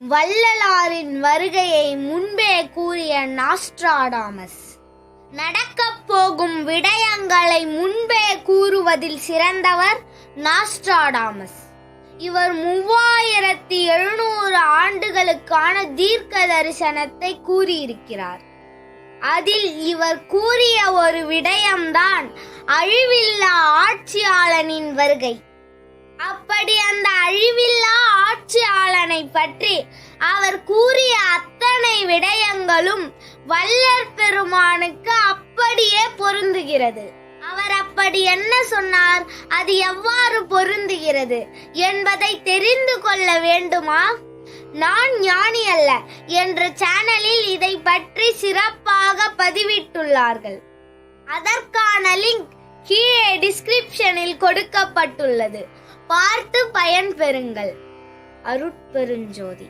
வள்ளலாரின் வருகையை முன்பே கூறிய நாஸ்ட்ராடாமஸ். நடக்கப் போகும் விடயங்களை முன்பே கூறுவதில் சிறந்தவர் நாஸ்ட்ராடாமஸ். இவர் மூவாயிரத்தி எழுநூறு ஆண்டுகளுக்கான தீர்க்க தரிசனத்தை கூறியிருக்கிறார். அதில் இவர் கூறிய ஒரு விடயம்தான் அழிவில்லா ஆட்சியாளனின் வருகை. அப்படி அந்த அழிவில்லா ஆட்சியாளனை பற்றி அவர் கூறிய அத்தனை விடயங்களும் வள்ளற் பெருமானுக்கு அப்படியே பொருந்துகிறது. அவர் அப்படி என்ன சொன்னார்? அது எவ்வாறு பொருந்துகிறது? என்பதை தெரிந்து கொள்ள வேண்டுமா? நான் ஞானி அல்ல என்ற சேனலில் இதை பற்றி சிறப்பாக பதிவிட்டுள்ளார்கள். அதற்கான லிங்க் கீழே டிஸ்கிரிப்ஷனில் கொடுக்கப்பட்டுள்ளது. பார்த்து பயன்பெறுங்கள். அருட்பெருஞ்சோதி.